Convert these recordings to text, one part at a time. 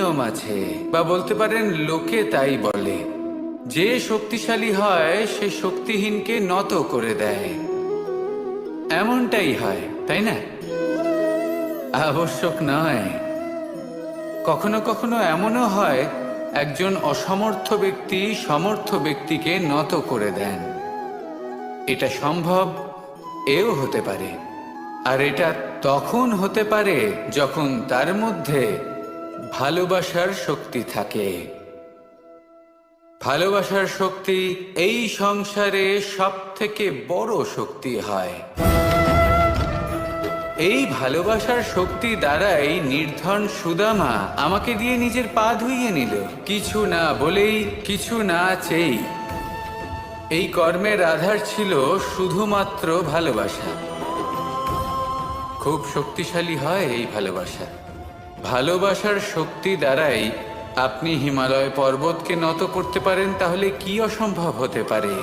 নিয়ম আছে, বা বলতে পারেন লোকে তাই বলে। যে শক্তিশালী হয়, সে শক্তিহীনকে নত করে দেয়। এমনটাই হয়, তাই না? আবশ্যক নয়। কখনো কখনো এমনও হয়, একজন অসমর্থ ব্যক্তি সমর্থ ব্যক্তিকে নত করে দেন। এটা সম্ভব, এও হতে পারে। আর এটা তখন হতে পারে, যখন তার মধ্যে ভালোবাসার শক্তি থাকে। ভালোবাসার শক্তি এই সংসারে সব থেকে বড় শক্তি হয়। এই ভালোবাসার শক্তি দ্বারাই নির্ধন সুদামা আমাকে দিয়ে নিজের পা ধুইয়ে নিল। কিছু না বলেই, কিছু না চেয়েই। এই কর্মের আধার ছিল শুধুমাত্র ভালোবাসা। খুব শক্তিশালী হয় এই ভালোবাসা। ভালোবাসার শক্তি দ্বারাই আপনি হিমালয় পর্বতকে নত করতে পারেন, তাহলে কি অসম্ভব হতে পারে?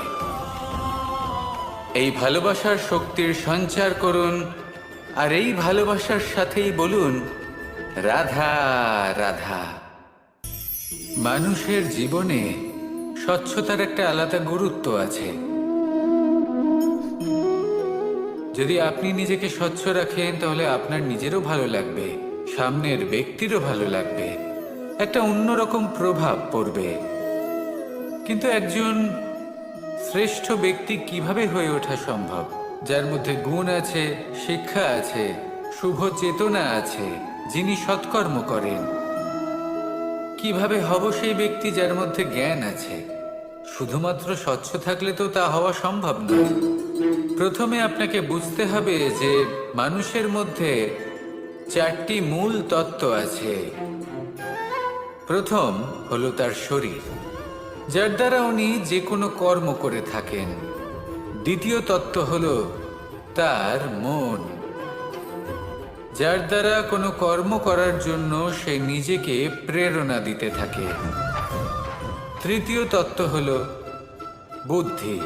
এই ভালোবাসার শক্তির সঞ্চার করুন, আর এই ভালোবাসার সাথেই বলুন, রাধা রাধা। মানুষের জীবনে স্বচ্ছতার একটা আলাদা গুরুত্ব আছে। যদি আপনি নিজেকে স্বচ্ছ রাখেন, তাহলে আপনার নিজেরও ভালো লাগবে। সামনের ব্যক্তিরও ভালো লাগবে। একটা অন্যরকম প্রভাব পড়বে। কিন্তু একজন শ্রেষ্ঠ ব্যক্তি কীভাবে হয়ে ওঠা সম্ভব? যার মধ্যে গুণ আছে, শিক্ষা আছে, শুভ চেতনা আছে, যিনি সৎকর্ম করেন। কীভাবে হব সেই ব্যক্তি যার মধ্যে জ্ঞান আছে? শুধুমাত্র স্বচ্ছ থাকলে তো তা হওয়া সম্ভব নয়। প্রথমে আপনাকে বুঝতে হবে যে মানুষের মধ্যে চারটি মূল তত্ত্ব আছে। প্রথম হলো তার শরীর, যার দ্বারা উনি যে কোনো কর্ম করে থাকেন। দ্বিতীয় তত্ত্ব হলো তার মন, যার দ্বারা কোনো কর্ম করার জন্য সে নিজেকে প্রেরণা দিতে থাকে। তৃতীয় তত্ত্ব হল বুদ্ধি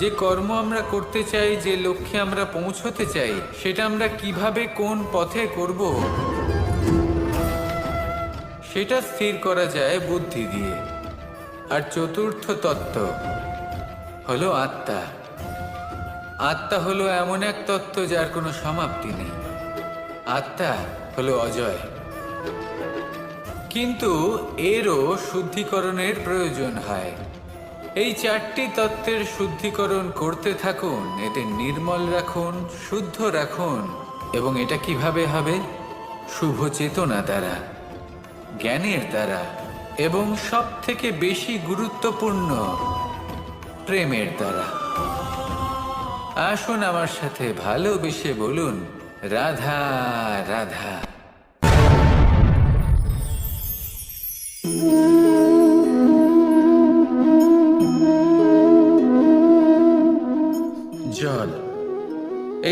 যে কর্ম আমরা করতে চাই, যে লক্ষ্যে আমরা পৌঁছতে চাই, সেটা আমরা কীভাবে কোন পথে করব? সেটা স্থির করা যায় বুদ্ধি দিয়ে। আর চতুর্থ তত্ত্ব হলো আত্মা। আত্মা হলো এমন এক তত্ত্ব যার কোনো সমাপ্তি নেই। আত্মা হলো অজয়। কিন্তু এরও শুদ্ধিকরণের প্রয়োজন হয়। এই চারটি তত্ত্বের শুদ্ধিকরণ করতে থাকুন এদের নির্মল রাখুন, শুদ্ধ রাখুন, এবং এটা কীভাবে হবে? শুভ চেতনা দ্বারা, জ্ঞানের দ্বারা, এবং সব থেকে বেশি গুরুত্বপূর্ণ, প্রেমের দ্বারা। আসুন আমার সাথে ভালোবেসে বলুন, রাধা রাধা।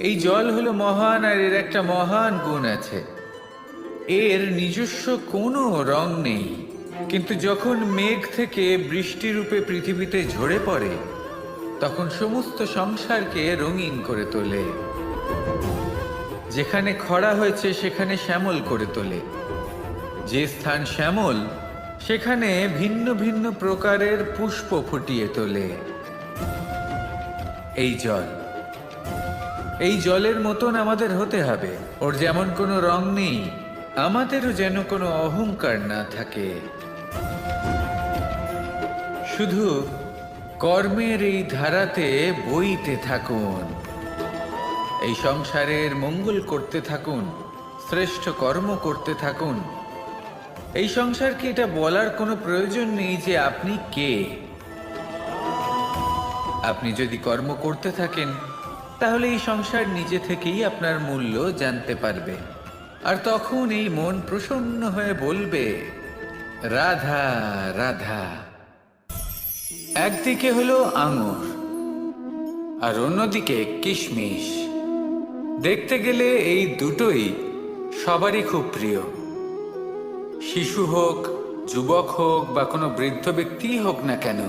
এই জল হলো মহান আর এর একটা মহান গুণ আছে। এর নিজস্ব কোনো রং নেই। কিন্তু যখন মেঘ থেকে বৃষ্টি রূপে পৃথিবীতে ঝরে পড়ে, তখন সমস্ত সংসারকে রঙিন করে তোলে। যেখানে খরা হয়েছে, সেখানে শ্যামল করে তোলে। যে স্থান শ্যামল, সেখানে ভিন্ন ভিন্ন প্রকারের পুষ্প ফুটিয়ে তোলে। এই জল এই জলের মতন আমাদের হতে হবে। ওর যেমন কোনো রং নেই, আমাদেরও যেন কোনো অহংকার না থাকে। শুধু কর্মের এই ধারাতে বইতে থাকুন। এই সংসারের মঙ্গল করতে থাকুন, শ্রেষ্ঠ কর্ম করতে থাকুন। এই সংসারকে এটা বলার কোনো প্রয়োজন নেই যে আপনি কে। আপনি যদি কর্ম করতে থাকেন তাহলে এই সংসার নিজে থেকেই আপনার মূল্য জানতে পারবে। আর তখন এই মন প্রসন্ন হয়ে বলবে, রাধা রাধা। একদিকে হলো আঙুর, আর অন্যদিকে কিশমিশ। দেখতে গেলে এই দুটোই সবারই খুব প্রিয়। শিশু হোক, যুবক হোক বা কোনো বৃদ্ধ ব্যক্তি হোক না কেন,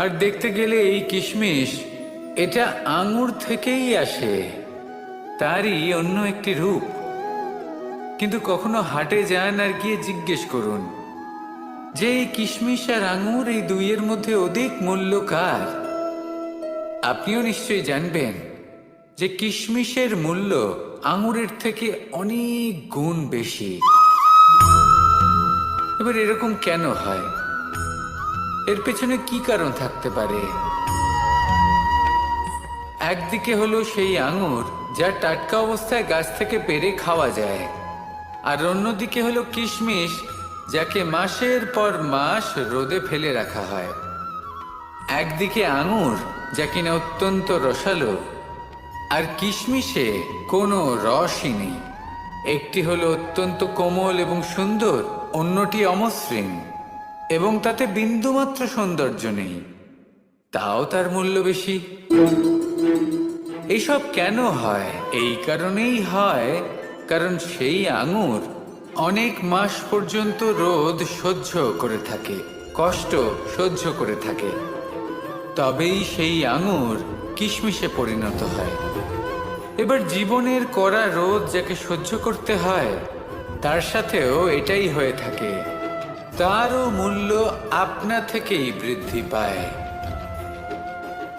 আর দেখতে গেলে এই কিশমিশ এটা আঙুর থেকেই আসে। তারই অন্য একটি রূপ। কিন্তু কখনো হাটে যান আর গিয়ে জিজ্ঞেস করুন, যে এই কিশমিশ আর আঙুর এই দুইয়ের মধ্যে অধিক মূল্য কার? আপনিও নিশ্চয়ই জানবেন যে কিশমিশের মূল্য আঙুরের থেকে অনেক গুণ বেশি। এবার এরকম কেন হয়? এর পেছনে কি কারণ থাকতে পারে? একদিকে হলো সেই আঙুর, যা টাটকা অবস্থায় গাছ থেকে পেরে খাওয়া যায়। আর অন্যদিকে হলো কিশমিশ, যাকে মাসের পর মাস রোদে ফেলে রাখা হয়। একদিকে আঙুর, যা কিনা অত্যন্ত রসালো। আর কিশমিশে কোনো রসই নেই। একটি হলো অত্যন্ত কোমল এবং সুন্দর, অন্যটি অমসৃণ। এবং তাতে বিন্দুমাত্র সৌন্দর্য নেই। তাও তার মূল্য বেশি। এইসব কেন হয়? এই কারণেই হয়, কারণ সেই আঙুর অনেক মাস পর্যন্ত রোদ সহ্য করে থাকে, কষ্ট সহ্য করে থাকে। তবেই সেই আঙুর কিশমিশে পরিণত হয়। এবার জীবনের কড়া রোদ যাকে সহ্য করতে হয়, তার সাথেও এটাই হয়ে থাকে। তারও মূল্য আপনা থেকেই বৃদ্ধি পায়।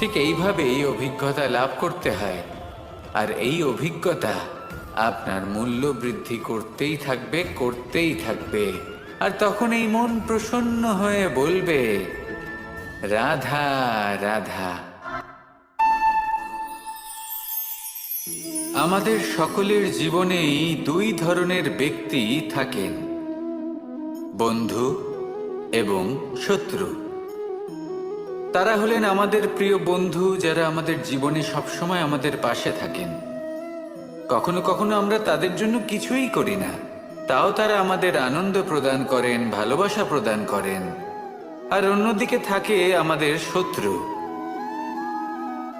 ঠিক এইভাবেই অভিজ্ঞতা লাভ করতে হয়। আর এই অভিজ্ঞতা আপনার মূল্য বৃদ্ধি করতেই থাকবে করতেই থাকবে। আর তখন এই মন প্রসন্ন হয়ে বলবে, রাধা রাধা। আমাদের সকলের জীবনেই দুই ধরনের ব্যক্তি থাকেন, বন্ধু এবং শত্রু। তারা হলেন আমাদের প্রিয় বন্ধু যারা আমাদের জীবনে সবসময় আমাদের পাশে থাকেন। কখনো কখনো আমরা তাদের জন্য কিছুই করি না। তাও তারা আমাদের আনন্দ প্রদান করেন, ভালোবাসা প্রদান করেন। আর অন্যদিকে থাকে আমাদের শত্রু।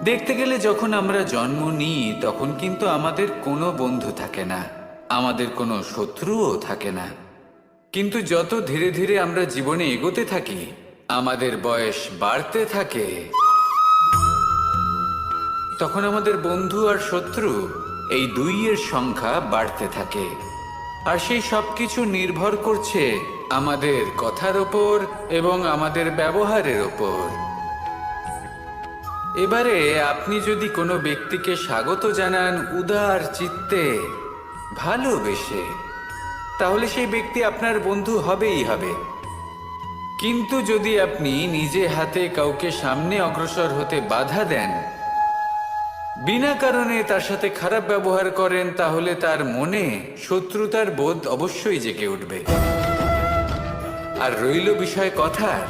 দেখতে গেলে যখন আমরা জন্ম নিই, তখন কিন্তু আমাদের কোনো বন্ধু থাকে না। আমাদের কোনো শত্রুও থাকে না। কিন্তু যত ধীরে ধীরে আমরা জীবনে এগোতে থাকি আমাদের বয়স বাড়তে থাকে। তখন আমাদের বন্ধু আর শত্রু এই দুইয়ের সংখ্যা বাড়তে থাকে। আর সেই সবকিছু নির্ভর করছে আমাদের কথার ওপর এবং আমাদের ব্যবহারের ওপর। এবারে আপনি যদি কোনো ব্যক্তিকে স্বাগত জানান উদার চিত্তে, ভালোবেসে, তাহলে সেই ব্যক্তি আপনার বন্ধু হবেই হবে। কিন্তু যদি আপনি নিজে হাতে কাউকে সামনে অগ্রসর হতে বাধা দেন, বিনা কারণে তার সাথে খারাপ ব্যবহার করেন, তাহলে তার মনে শত্রুতার বোধ অবশ্যই জেগে উঠবে। আর রইল বিষয় কথার।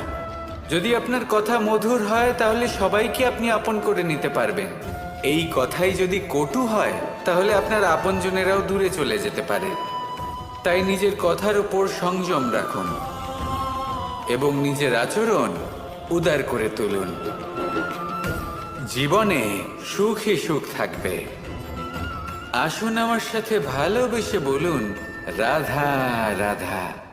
যদি আপনার কথা মধুর হয়, তাহলে সবাইকে আপনি আপন করে নিতে পারবেন। এই কথাই যদি কটু হয়, তাহলে আপনার আপনজনেরাও দূরে চলে যেতে পারে। তাই নিজের কথার উপর সংযম রাখুন। এবং নিজের আচরণ উদার করে তুলুন। জীবনে সুখে সুখ থাকবে। আসুন আমার সাথে ভালোবেসে বলুন, রাধা রাধা।